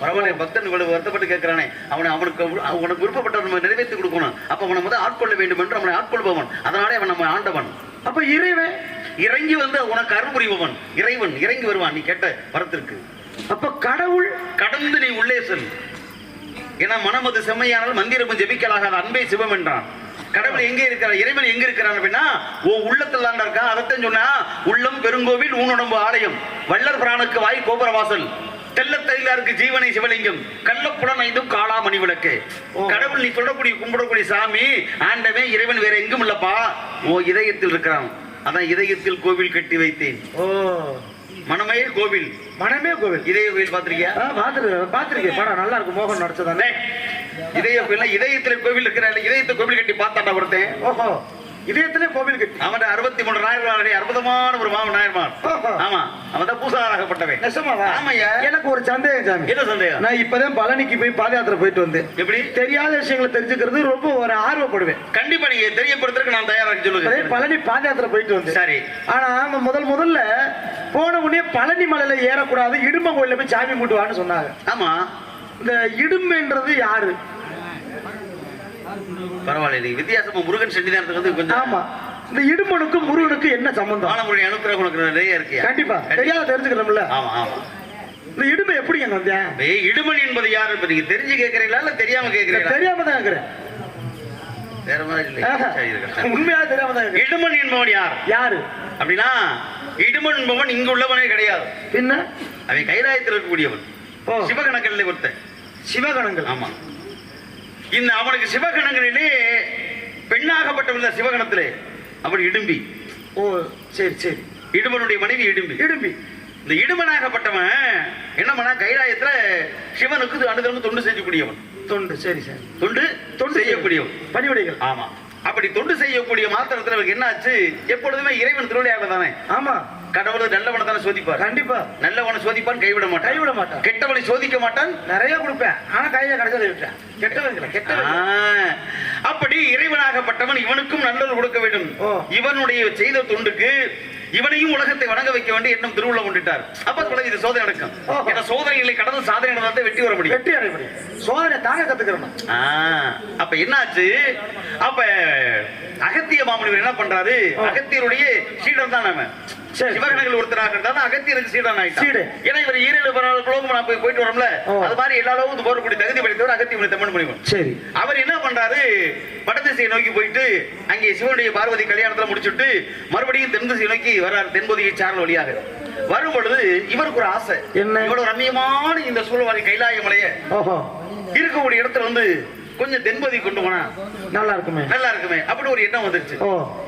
பரவாயில்ல பக்தன் இவ்வளவு வருத்தப்பட்டு கேட்கிறானே. அவனை அவனுக்கு அவனுக்கு விருப்பப்பட்ட நம்ம நிறைவேற்றி கொடுக்கணும். அப்ப அவனை வந்து ஆட்கொள்ள வேண்டும் என்று அவனை ஆட்கொள்பவன். அதனாலே அவன் நம்ம ஆண்டவன். அப்ப இறைவன் இறங்கி வந்து உனக்கு அருள் புரிபவன். இறைவன் இறங்கி வருவான் நீ கேட்ட வரத்திற்கு. அப்ப கடவுள் கடந்து நீ உள்ளே செல். ஏன்னா மனமது செம்மையானால் மந்திரமும் ஜெபிக்கலாகாத அன்பே சிவம் என்றான். கடவுள் எங்கே இருக்கிறார்? இறைவன் எங்க இருக்கிறான் அப்படின்னா ஓ உள்ளத்தில் தான் இருக்கான் அதைத்தான் சொன்னா உள்ளம் பெருங்கோவில் ஊனுடம்பு ஆலயம். வள்ளல் பிரானுக்கு வாய் கோபுரவாசல். தெல்லத்தெளிலாருக்கு ஜீவனை சிவலிங்கம். கள்ளப்புடன் ஐந்தும் காளாமணி விளக்கு. கடவுள் நீ சொல்லக்கூடிய கும்பிடக்கூடிய சாமி ஆண்டவே இறைவன் வேற எங்கும் இல்லப்பா. ஓ இதயத்தில் இருக்கிறான் அதான் இதயத்தில் கோவில் கட்டி வைத்தேன். ஓ. மனமே கோவில். மனமே கோவில். இதய கோவில் பார்த்திருக்கியா? ஆ, பாத்துருக்கேன் பாத்திருக்கேன் படம் நல்லா இருக்கும் மோகன் நடிச்சதானே இதய கோவில் இதயத்துல கோவில் இருக்கிற இதயத்தை கோவில் கட்டி பார்த்தாண்டா ஒருத்தன் ஓஹோ. இதயத்திலே கோவில் கட்டி. அவன் அறுபத்தி மூணு நாயர்மாருடைய அற்புதமான ஒரு மாமன் நாயர்மான். ஆமா அவன் தான் பூசாராகப்பட்டவன் ஆமாய்யா. எனக்கு ஒரு சந்தேகம் சாமி. என்ன சந்தேகம்? நான் இப்பதான் பழனிக்கு போய் பாத யாத்திரை போயிட்டு வந்தேன். எப்படி? தெரியாத விஷயங்களை தெரிஞ்சுக்கிறது ரொம்ப ஒரு ஆர்வப்படுவேன். கண்டிப்பா நீங்க தெரியப்படுத்துறதுக்கு நான் தயாரா இப்பதே சொல்லுங்க. பழனி பாத யாத்திரை போயிட்டு வந்தேன். சரி. ஆனா முதல் முதல்ல போன உடனே பழனி மலையில ஏறக்கூடாது இடும்ப கோயில்ல போய் சாமி கும்பிட்டுவான்னு சொன்னாங்க. ஆமா. இந்த இடும்பைன்றது யாரு? பரவாயில்ல நீ வித்தியாசமா முருகன் வந்து கொஞ்சம் ஆமா. இந்த இடும்பனுக்கும் முருகனுக்கும் என்ன சம்பந்தம்? வானமுறை அனுப்புற உனக்கு நிறைய இருக்கியா கண்டிப்பா. தெரியாத தெரிஞ்சுக்கணும்ல? ஆமா ஆமா. இந்த இடும்பை எப்படி அங்க வந்தேன் ஏய், இடுமன் என்பது யாரு இப்ப நீங்க தெரிஞ்சு கேக்குறீங்களா இல்ல தெரியாம கேக்குறீங்களா தெரியாம தான் இருக்கிறேன் வேற மாதிரி இல்லை சரி, இருக்கட்டும். உண்மையா தெரியாம தான் இடுமன் என்பவன் யார்? யாரு? அப்படின்னா இடுமன் என்பவன் இங்கு உள்ளவனே கிடையாது. பின்ன? அவன் கைலாயத்தில் இருக்கக்கூடியவன். ஓ. சிவகணக்கல்ல ஒருத்தன். சிவகணங்கள். ஆமா. இந்த அவனுக்கு சிவகணங்களிலே பெண்ணாகப்பட்டவன் தான் சிவகணத்திலே. அவன் இடும்பி. ஓ சரி சரி. இடுமனுடைய மனைவி இடும்பி. இடும்பி. இந்த இடுமனாகப்பட்டவன் என்ன பண்ணா கைலாயத்துல சிவனுக்கு அனுதரவு தொண்டு செய்யக்கூடியவன். தொண்டு சரி சரி. தொண்டு தொண்டு செய்யக்கூடியவன். பணிவிடைகள். ஆமா. அப்படி தொண்டு செய்யக்கூடிய மாத்திரத்துல அவருக்கு என்ன ஆச்சு எப்பொழுதுமே இறைவன் திருவிளையாட தானே. ஆமா. கடவுள் நல்லவனை தானே சோதிப்பார். கண்டிப்பா. நல்லவனை சோதிப்பான் கைவிட மாட்டான். கைவிட மாட்டான் கெட்டவனை சோதிக்க மாட்டான். நிறைய கொடுப்பேன். ஆனா கையில கிடைச்சதை விட்டேன் கெட்டவங்கள கெட்டவங்க ஆ, அப்படி இறைவனாகப்பட்டவன் இவனுக்கும் நல்லது கொடுக்க வேண்டும். இவனுடைய செய்த தொண்டுக்கு இவனையும் உலகத்தை வணங்க வைக்க வேண்டிய எண்ணம் திருவுள்ள கொண்டுட்டார் அப்ப சொல்ல இது சோதனை நடக்கும். ஏன்னா சோதனைகளை கடந்து சாதனை நடந்தால் வெற்றி வர முடியும். வெற்றி அடைய முடியும். சோதனை தாங்க கத்துக்கிறோம்? அப்ப என்னாச்சு? அப்ப அகத்திய மாமுனிவர் என்ன பண்றாரு. அகத்தியருடைய சீடன் தான் சரி. சிவகணங்கள் ஒருத்தராக இருந்தாலும் அகத்தியருக்கு சீடன் ஆயிட்டான். சீடு. ஏன்னா இவர் ஈரேழு குலோகம் போய் போயிட்டு வரோம்ல. அது மாதிரி எல்லா அளவுக்கு போறக்கூடிய தகுதி படைத்தவர் அகத்திய தமிழ் முனிவன் சரி. அவர் என்ன பண்றாரு? வடதிசையை நோக்கி போயிட்டு அங்கே சிவனுடைய பார்வதி கல்யாணத்துல முடிச்சுட்டு மறுபடியும் தென் திசையை நோக்கி வர்றார். தென்பொதிகை சாரல் வழியாக. வரும் பொழுது இவருக்கு ஒரு ஆசை. என்ன? இவ்வளவு ரம்மியமான இந்த சூழ்நிலை கைலாய மலைய இருக்கக்கூடிய இடத்துல வந்து கொஞ்சம் தென்பதி கொண்டு போனா நல்லா இருக்குமே நல்லா இருக்குமே அப்படி ஒரு எண்ணம் வந்துருச்சு.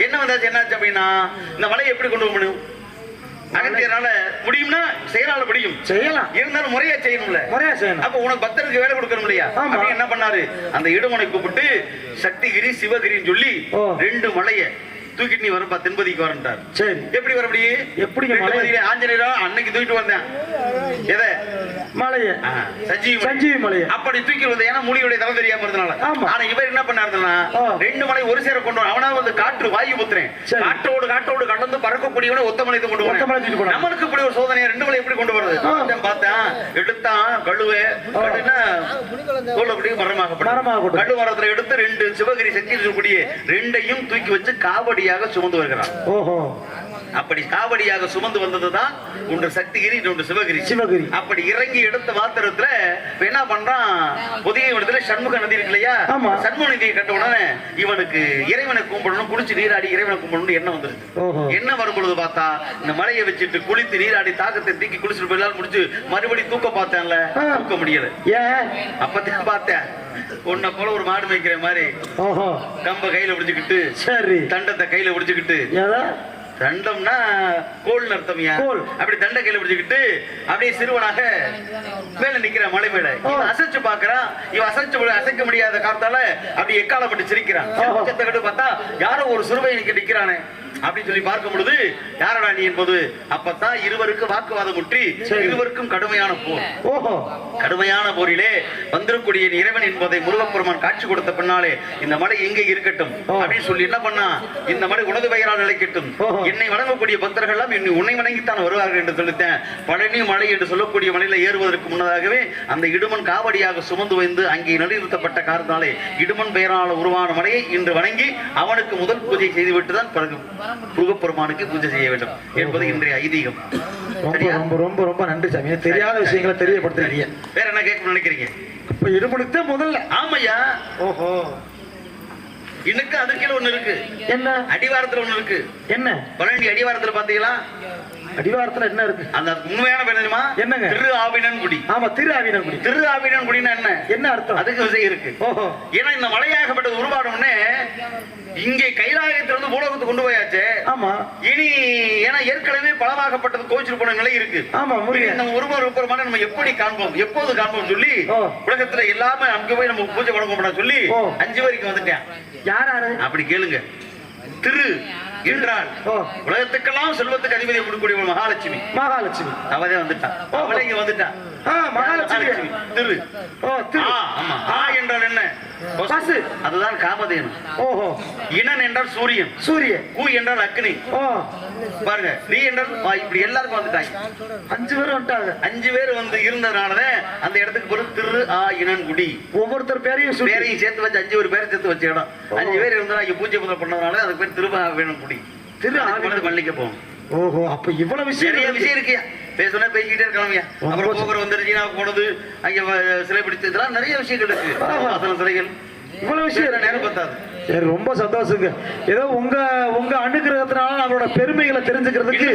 என்ன வந்தாச்சு என்னாச்சு அப்படின்னா இந்த மலையை எப்படி கொண்டு போக முடியும்? அகத்தியரால முடியும்னா செயலால முடியும். செய்யலாம். இருந்தாலும் முறையா செய்யணும்ல. முறையா செய்யணும். அப்ப உனக்கு பக்தருக்கு வேலை கொடுக்கணும் இல்லையா. அப்படி என்ன பண்ணாரு? அந்த இடுமனை கூப்பிட்டு சக்திகிரி சிவகிரின்னு சொல்லி. ரெண்டு மலைய தூக்கிட்டு நீ வரப்பா தென்பதிக்கு வரண்டார் சரி. எப்படி வர முடியும்? எப்படிங்க ரெண்டு மலை? மலையில ஆஞ்சநேயரா அன்னைக்கு தூக்கிட்டு வந்தேன். எதை? மலைய. சஞ்சீவி. சஞ்சீவி மலைய. அப்படி தூக்கி வந்த ஏன்னா முடியுடைய தரம் தெரியாம இருந்தனால. ஆனா இவர் என்ன பண்ணாருன்னா. ரெண்டு மலை ஒரு சேர கொண்டு அவனா வந்து காற்று வாயு புத்திரன். காற்றோடு காற்றோடு கடந்து பறக்கக்கூடியவனை ஒத்த மலை கொண்டு ஒத்த மலை தூக்கிட்டு வர போனான். நம்மளுக்கு இப்படி ஒரு சோதனையை ரெண்டு மலை எப்படி கொண்டு வருது. பார்த்தேன், எடுத்தான் கழுவே. தோலப்படி மரமாக மரத்துல எடுத்து ரெண்டு சிவகிரி சக்தி இருக்கக்கூடிய ரெண்டையும் தூக்கி வச்சு காவடியாக சுமந்து வருகிறான் ஓஹோ அப்படி காவடியாக சுமந்து வந்ததுதான் ஒன்று சக்திகிரி இன்னொன்று சிவகிரி. சிவகிரி. அப்படி இறங்கி எடுத்த மாத்திரத்துல இப்ப என்ன பண்றான்? புதிய இடத்துல சண்முக நதி இருக்கு இல்லையா. சண்முக நதியை கட்ட உடனே இவனுக்கு இறைவனை கும்பிடணும் குளிச்சு நீராடி இறைவனை கும்பிடணும் வந்துருச்சு ஓஹோ. என்ன வரும் பொழுது பார்த்தா இந்த மலையை வச்சுட்டு குளித்து நீராடி தாக்கத்தை தூக்கி குளிச்சுட்டு போயிடலாம் முடிச்சு மறுபடியும் தூக்க பார்த்தேன்ல. தூக்க முடியல. ஏன்? அப்பதான் பார்த்தேன். உன்னை போல ஒரு மாடு மேய்க்கிற மாதிரி. கம்ப கையில பிடிச்சுக்கிட்டு சரி. தண்டத்தை கையில பிடிச்சுக்கிட்டு தண்டம்னா கோல் அர்த்தம்யா? கோல். அப்படி தண்டை கையில பிடிச்சுக்கிட்டு அப்படியே சிறுவனாக மேல நிக்கிற மலை மேல இவன் அசைச்சு பாக்குறான் இவன் அசைச்சு அசைக்க முடியாத காரணத்தால அப்படி எக்காலப்பட்டு சிரிக்கிறான். பார்த்தா யாரோ ஒரு சிறுவை நிக்க நிக்கிறானே. அப்படின்னு சொல்லி பார்க்கும் பொழுது யாரடா நீ என்பது? அப்பதான் இருவருக்கு வாக்குவாதம் முற்றி. இருவருக்கும் கடுமையான போர். ஓஹோ. கடுமையான போரிலே வந்திருக்கூடிய இறைவன் என்பதை முருகப்பெருமான் காட்சி கொடுத்த பின்னாலே இந்த மலை எங்கே இருக்கட்டும். அப்படின்னு சொல்லி என்ன பண்ணா? இந்த மலை உனது பெயரால் நிலைக்கட்டும். என்னை வணங்கக்கூடிய பக்தர்கள் எல்லாம் இன்னும் உன்னை வணங்கித்தான் வருவார்கள் என்று சொல்லித்தேன். பழனி மலை என்று சொல்லக்கூடிய மலையில ஏறுவதற்கு முன்னதாகவே அந்த இடுமன் காவடியாக சுமந்து வந்து அங்கே நிலைநிறுத்தப்பட்ட காரணத்தாலே இடுமன் பெயரால் உருவான மலையை இன்று வணங்கி அவனுக்கு முதல் பூஜை செய்துவிட்டு தான் பிறகு முருகப்பெருமானுக்கு பூஜை செய்ய வேண்டும் என்பது இன்றைய ஐதீகம். ரொம்ப ரொம்ப ரொம்ப நன்றி சாமி. தெரியாத விஷயங்களை தெரியப்படுத்துறீங்க. வேற என்ன கேட்கணும்னு நினைக்கிறீங்க? இப்ப தான் முதல்ல. ஆமையா? ஓஹோ. இன்னுக்கு அது கீழே ஒண்ணு இருக்கு. என்ன? அடிவாரத்துல ஒண்ணு இருக்கு. என்ன? பழனி அடிவாரத்துல பாத்தீங்களா? அடிவாரத்துல என்ன இருக்கு? அந்த உண்மையான பேர் தெரியுமா? என்னங்க? திரு ஆவினன்குடி. ஆமா திரு ஆவினங்குடி திரு ஆவினன்குடின்னா என்ன? என்ன அர்த்தம்? அதுக்கு விஷயம் இருக்கு. ஓஹோ. ஏன்னா இந்த மலையாகப்பட்டது உருவானோடனே இங்கே கைலாயத்திலிருந்து பூலோகத்துக்கு கொண்டு போயாச்சு. ஆமா. இனி ஏன்னா ஏற்கனவே பலமாகப்பட்டது கோச்சிட்டு போன நிலை இருக்கு. ஆமா நம்ம ஒருவர் ஒருவருமான நம்ம எப்படி காண்போம்? எப்போது காண்போம் சொல்லி. உலகத்துல எல்லாமே அங்க போய் நம்ம பூஜை வழங்க சொல்லி. அஞ்சு வரைக்கும் வந்துட்டேன். யார் யாரு? அப்படி கேளுங்க. திரு என்றால் உலகத்துக்கெல்லாம் செல்வத்துக்கு அதிபதியை கொடுக்கக்கூடிய மகாலட்சுமி. மகாலட்சுமி. அவதே வந்துட்டான் அவளே இங்க வந்துட்டான் மகாலட்சுமி. திரு. ஓ திரு. ஆமா. ஆ என்றால் என்ன? பசு அதுதான் காமதேனு. ஓஹோ. இனன் என்றால் சூரியன். சூரியன். கூ என்றால் அக்னி. ஓ பாருங்க நீ என்றால் இப்படி எல்லாருக்கும் வந்துட்டாங்க. அஞ்சு பேரும் வந்துட்டாங்க. அஞ்சு பேர் வந்து இருந்ததுனாலதான் அந்த இடத்துக்கு பொருள் திரு ஆ இனன்குடி ஒவ்வொருத்தர் பேரையும் பேரையும் சேர்த்து வச்சு அஞ்சு ஒரு பேரை சேர்த்து வச்ச இடம். அஞ்சு பேர் இருந்தா இங்க பூஜை முதல் பண்ணதுனால அதுக்கு பேர் திருவா வேணும்குடி திரு ஆ திரு மல்லிக்க போகும் ஓஹோ அப்ப இவ்வளவு விஷயம். விஷயம் இருக்கியா பேசணும் பேசிக்கிட்டே இருக்கலாம்யா அப்புறம் போகிற வந்துருச்சுன்னா போனது அங்க சிலை பிடிச்சது இதெல்லாம் நிறைய விஷயங்கள் இருக்கு. சிலைகள். இவ்வளவு விஷயம் நேரம். பத்தாது. சரி ரொம்ப சந்தோஷங்க. ஏதோ உங்க உங்க அனுகிரகத்தினால நம்மளோட பெருமைகளை தெரிஞ்சுக்கிறதுக்கு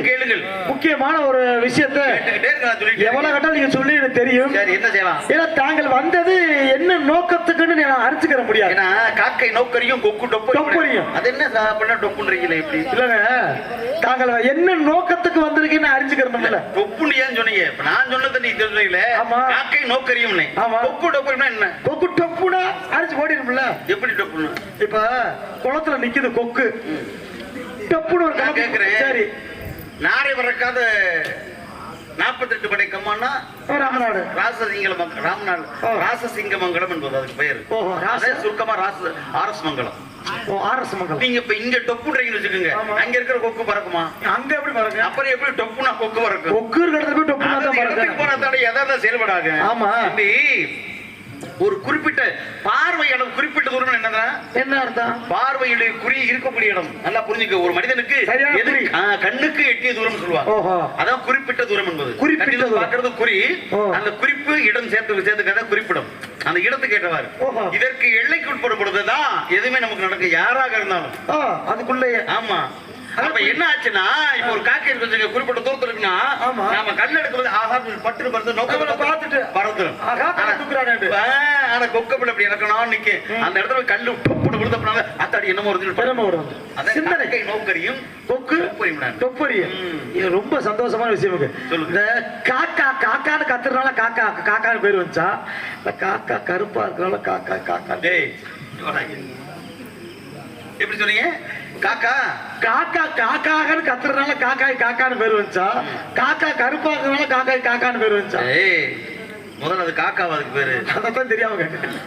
முக்கியமான ஒரு விஷயத்த எவ்வளவு கட்டாலும் நீங்க சொல்லி எனக்கு தெரியும். சரி என்ன செய்யலாம்? ஏன்னா தாங்கள் வந்தது என்ன நோக்கத்துக்குன்னு நான் அறிஞ்சுக்கிற முடியாது. ஏன்னா காக்கை நோக்கரியும் கொக்கு டொப்பு டொப்பரியும். அது என்ன சாப்பிட டொப்புன்றீங்களே இப்படி? இல்லங்க தாங்கள் என்ன நோக்கத்துக்கு வந்திருக்கீங்கன்னு அறிஞ்சுக்கிறோம்ல டொப்புன்னு ஏன் சொன்னீங்க? நான் சொன்னதை நீ சொல்றீங்களே. ஆமா. காக்கை நோக்கரியும் ஆமா. கொக்கு டொப்புனா என்ன? கொக்கு டொப்புனா அரிச்சு ஓடிடும்ல. எப்படி டொப்புன்னு? இப்ப குளத்துல நிக்குது கொக்கு. டப்புன்னு ஒரு நான் கேக்குறேன். சரி. நாரை பறக்காத நாற்பத்தெட்டு படை கம்மான்னா ராமநாடு. ராசசிங்கள மங்கலம் ராமநாடு. ஓ. ராசசிங்க மங்கலம் என்பது அதுக்கு பெயர். ஓஹோ, ராச- அதே சுருக்கமா ராச ஆர்எஸ் மங்கலம். ஓ ஆர்எஸ் மங்கலம். நீங்க இப்ப இங்க டொப்புன்றீங்கன்னு வச்சுக்கோங்க. ஆமா. அங்க இருக்கிற கொக்கு பறக்குமா? அங்க எப்படி பாருங்க அப்புறம் எப்படி டொப்புனா கொக்கு பறக்கும்? கொக்கு இருக்கிறது போய் டொப்புனா அதாவது தான் இடத்துக்கு பாருங்க போனா தடை எதாவது செயல்படாது. ஆமா. தம்பி ஒரு குறிப்பிட்ட பார்வை இடம் குறிப்பிட்ட தூரம் என்னன்னா என்ன அர்த்தம்? பார்வையுடைய குறி இருக்கக்கூடிய இடம். நல்லா புரிஞ்சுக்க. ஒரு மனிதனுக்கு சரியான எது- குறி. ஆ, கண்ணுக்கு எட்டிய தூரம் சொல்லுவாங்க. அதான் குறிப்பிட்ட தூரம் என்பது. குறிப்பிட்ட. பார்க்கிறது குறி. அந்த குறிப்பு இடம் சேர்த்து சேர்த்துக்காத குறிப்பிடும். அந்த இடத்துக்கு ஏற்றவாறு. இதற்கு எல்லைக்கு உட்படும் பொழுதுதான் எதுவுமே நமக்கு நடக்கும் யாராக இருந்தாலும். ஆ அதுக்குள்ளேயே. ஆமா. அப்ப என்ன ஆச்சுன்னா இப்ப ஒரு காக்கை வச்சுக்க, குறிப்பிட்ட தூரத்துல இருக்குன்னா ஆமா. நாம கண் எடுக்கும்போது ஆஹா பட்டு பறந்து நம்மள நோக்க பார்த்துட்டு. பறந்துடும். ஆனா கொக்கப்பில் அப்படி இறக்கணும் நிக்க அந்த இடத்துல கல்லு டொப்புன்னு விழுந்தப்பனால அத்தாடி என்னமோ ஒரு திறமை வரும் சிந்தனை சிந்தனை நோக்கரியும் கொக்கு டொப்பரியும் டொப்பரிய ம். இது ரொம்ப சந்தோஷமான விஷயம். இந்த காக்கா காக்கான்னு கத்துறதுனால காக்கா காக்கான்னு பேர் வந்துச்சா காக்கா கருப்பா இருக்கிறனால காக்கா காக்கா டேய். எப்படி சொன்னீங்க காக்கா காக்கா காக்கான்னு கத்துறதுனால காக்காய் காக்கான்னு பேர் வந்துச்சா? காக்கா கருப்பா இருக்கிறனால காக்காய் காக்கான்னு பேர் வந்துச்சா? முதல்ல அது காக்காவா அதுக்கு பேரு? அதான் தெரியாம கேட்டேன்.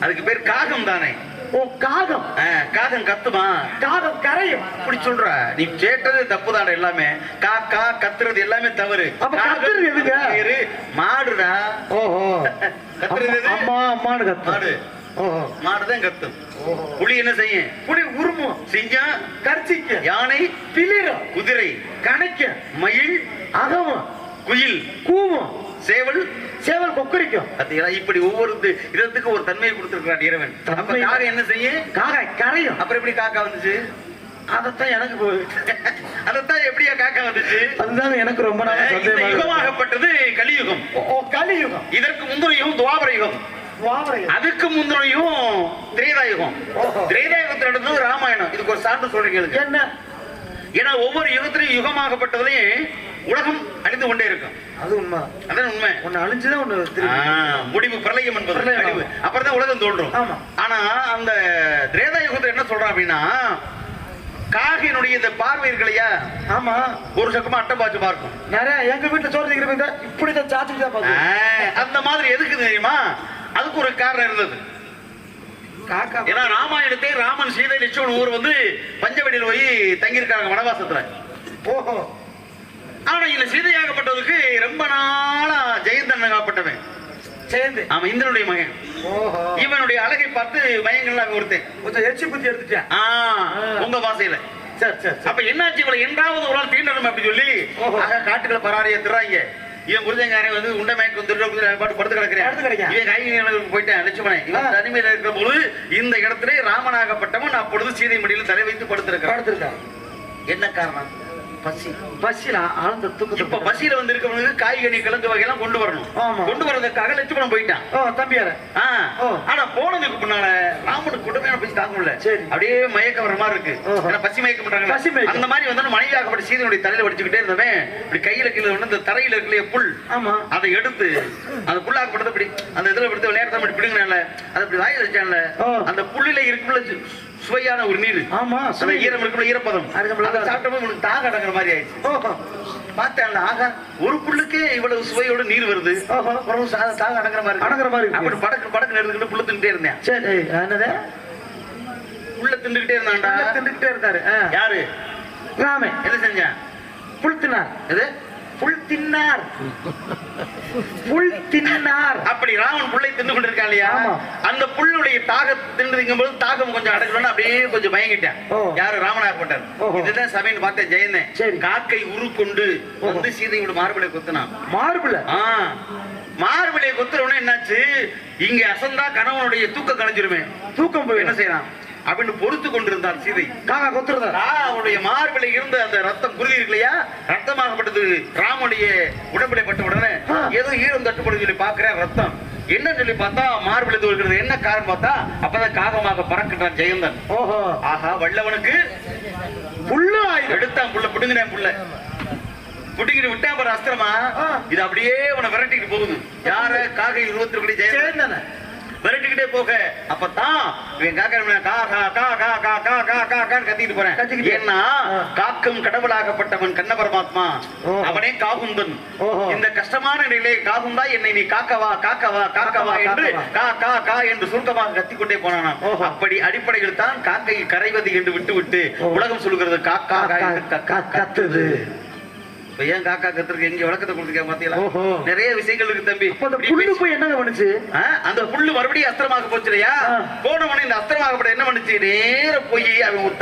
அதுக்கு பேர் காகம் தானே. ஓ காகம். ஆ, காகம் கத்துமா? காகம் கரையும். அப்படி சொல்ற. நீ கேட்டது தப்புதாடா எல்லாமே. காக்கா கத்துறது எல்லாமே தவறு. கத்துறது எதுங்க? மாடுடா. ஓஹோ. கத்துறது? அம்மா அம்மான்னு மாடு. கத்து ஓஹோ மாடுதான் கத்தும். புலி என்ன செய்யும்? புலி உருமும் சிங்கம் கர்ச்சிக்க. யானை பிளிரும் குதிரை கணைக்க. மயில் அகமும் குயில் கூவும் சேவல். சேவல் கொக்கரிக்கும். பாத்தீங்களா? இப்படி ஒவ்வொரு இது- இதத்துக்கு ஒரு தன்மையை கொடுத்திருக்கிறான் இறைவன். அப்ப. காகம் என்ன செய்யும்? காக்காய் கரையும். அப்புறம் எப்படி காக்கா வந்துச்சு? அதத்தான் எனக்கு அதத்தான் எப்படியா காக்கா வந்துச்சு? அதுதான் எனக்கு ரொம்ப நாள். யுகமாகப்பட்டது கலியுகம். கலியுகம். இதற்கு முந்தின யுகம் துவாபர யுகம். துவாபரயுகம். அதுக்கு முந்தின யுகம் திரேதா யுகம் ஓஹோ. திரேதா யுகத்தில் நடந்தது ராமாயணம். இதுக்கு ஒரு சான்று சொல்றீங்க என்ன? ஏன்னா ஒவ்வொரு யுகத்திலையும் யுகமாகப்பட்டதுலயும் உலகம் அழிந்து கொண்டே இருக்கும். அது உண்மை. அதான் உண்மை. ஒண்ணு அழிஞ்சுதான் ஒண்ணு முடிவு பிரளயம் என்பது. அப்புறம் தான் உலகம் தோன்றும். ஆனா அந்த திரேதா யுகத்துல என்ன சொல்றான் அப்படின்னா காகையினுடைய இந்த பார்வை இருக்கு இல்லையா? ஆமா. ஒரு சக்கமா அட்டை பாச்சு பார்க்கும். நிறைய எங்க வீட்டுல சோறு திங்கிற இப்படிதான் சாச்சு அந்த மாதிரி எதுக்கு தெரியுமா? அதுக்கு ஒரு காரணம் இருந்தது. ஏன்னா ராமாயணத்தை ராமன் சீதை லட்சுமணன் ஊர் வந்து பஞ்சவடியில் போய் தங்கியிருக்காங்க வனவாசத்துல. ஓஹோ. ஆனா இந்த சீதையாகப்பட்டதுக்கு ரொம்ப நாளா ஜெயந்தன் ஆகப்பட்டவன் சேர்ந்து அவன் இந்திரனுடைய மகன். ஓஹோ. இவனுடைய அழகை பார்த்து மயங்கள்லாம் ஒருத்தன். கொஞ்சம் எச்சி புத்தி எடுத்துட்டேன் ஆ, உங்க பாசையில. சரி சரி சரி. அப்ப என்னாச்சு இவளை? என்றாவது ஒரு நாள் தீண்டணும் அப்படி சொல்லி ஓஹோ. ஆக காட்டுக்குள்ள பராரியா திறாங்க இவன் புரிஞ்சங்காரன் வந்து உண்டை மயக்கம் திருட பாட்டு படுத்து கிடக்கிறேன். இவன் கைவினைகளுக்கு போயிட்டேன் லட்சுமணன் இவன். தனிமையில இருக்கிற பொழுது இந்த இடத்திலே ராமனாகப்பட்டவன் அப்பொழுது சீதை மடியில் தலை வைத்து படுத்திருக்கிறான். என்ன காரணம்? பசி. பஸ்ஸில் ஆழ்ந்த இப்ப தூக்கத்தை பசியில வந்து இருக்கவனுக்கு காய்கறி கிழங்கு வகையெல்லாம் கொண்டு வரணும். ஆமா. கொண்டு வரதுக்காக லட்சுமணன் போயிட்டான். ஓ தம்பியார. ஆனா போனதுக்கு முன்னால ராமனுக்கு கொடுமையான பசி தாங்க முடியல சரி. அப்படியே மயக்கம் வர மாதிரி இருக்கு. ஏன்னா பசி மயக்கம் பண்றாங்க பசி மயக்கம். அந்த மாதிரி வந்து மனைவியாகப்பட்ட சீதனுடைய தலையில வடிச்சுக்கிட்டே இருந்தவன் இப்படி கையில கீழே வந்து இந்த தரையில இருக்கலையே புல். ஆமா. அதை எடுத்து அந்த புல்லாகப்பட்டது இப்படி அந்த இதுல எடுத்து விளையாட்டு இப்படி பிடிங்கினால அதை இப்படி வாயில வச்சான்ல. அந்த புல்லில இருக்குள்ள சுவையான ஒரு நீர் ஆமா அந்த. ஈரம் இருக்குள்ள ஈரப்பதம். சாப்பிட்டப்போ உனக்கு தாக அடங்குற மாதிரி ஆயிடுச்சு. ஓஹோ. பார்த்தேன்ல ஆகா. ஒரு புல்லுக்கே இவ்வளவு சுவையோட நீர் வருது. தாக அடங்குற மாதிரி. அடங்குற மாதிரி. அப்படி படக்கு படக்கு எடுத்துக்கிட்டு புல்லு தின்னுட்டே இருந்தேன். சரி. என்னது? புல்ல தின்னுக்கிட்டே இருந்தான்டா. உள்ள தின்னுக்கிட்டே இருந்தாரு. யாரு? ராமே என்ன செஞ்சான்? புல் தின்னார். எது? புல் தின்னார். புல் தின்னார். அப்படி ராமன் புல்லை தின்னு கொண்டிருக்கான் இல்லையா. அந்த புல்லுடைய தாக தின்னுங்கும் போது தாகம் கொஞ்சம் அடக்கணும்னு அப்படியே கொஞ்சம் பயங்கிட்டேன் ஓ. யாரு ராமனாகப்பட்டார் ஓஹோ. இதுதான் சபைன்னு பார்த்தேன் ஜெயந்தேன். காக்கை உருக்கொண்டு. வந்து சீதையோட மார்பலை குத்தினான். மார்புல ஆ. மார்பலை குத்துறவனே என்னாச்சு? இங்க அசந்தா கணவனுடைய தூக்கம் கலைஞ்சிருமே. தூக்கம் என்ன போயிடும் செய்யறான்? அப்படின்னு பொறுத்து கொண்டிருந்தாள் சீதை. காக்கா கொத்துறதா? ஆ, அவருடைய மார்பிலை இருந்த அந்த ரத்தம் குருதி இருக்கு இல்லையா ரத்தமாகப்பட்டது ராமனுடைய உடம்பிலை பட்ட உடனே. ஏதோ ஈரம் தட்டுப்படும் சொல்லி பாக்குறேன் ரத்தம். என்ன சொல்லி பார்த்தா மார்பிலை இருக்கிறது. என்ன காரணம் பார்த்தா அப்பதான் காகமாக பறக்கின்றான் ஜெயந்தன். ஓஹோ. ஆஹா வல்லவனுக்கு புல்லு ஆயுதம். எடுத்தான் புள்ள புடுங்கினேன் புள்ள புடிங்கிட்டு விட்டான் பாரு அஸ்திரமா. இது அப்படியே உன விரட்டிட்டு போகுது. யார? காகை இருபத்தி ரெண்டு ஜெயந்தன். விரட்டிக்கிட்டே போக அப்பதான் இவன் காக்கா கா கா கா கா கா கா கா கா கான்னு கத்திட்டு போறேன். ஏன்னா. காக்கும் கடவுளாகப்பட்டவன் கண்ண பரமாத்மா. அவனே காகுந்தன். இந்த கஷ்டமான நிலையிலே காகுந்தா என்னை நீ காக்கவா காக்கவா காக்கவா என்று. கா கா கா என்று சுருக்கமாக கத்திக்கொண்டே போனானாம் ஓஹோ. அப்படி அடிப்படையில் தான் காக்கை கரைவது என்று விட்டு விட்டு. உலகம் சொல்லுகிறது கா கக்கா கத்துது இப்ப ஏன் காக்கா கத்துருக்கு எங்க விளக்கத்தை கொடுத்துருக்கேன் பாத்தீங்களா. நிறைய விஷயங்கள் இருக்கு தம்பி. அந்த புல்லு போய் என்னங்க பண்ணுச்சு? அந்த புல்லு மறுபடியும் அஸ்திரமாக போச்சு இல்லையா ஆ. போனவனே இந்த அஸ்திரமாகப்பட்ட என்ன பண்ணுச்சு? நேர போய் அவன் ஒரு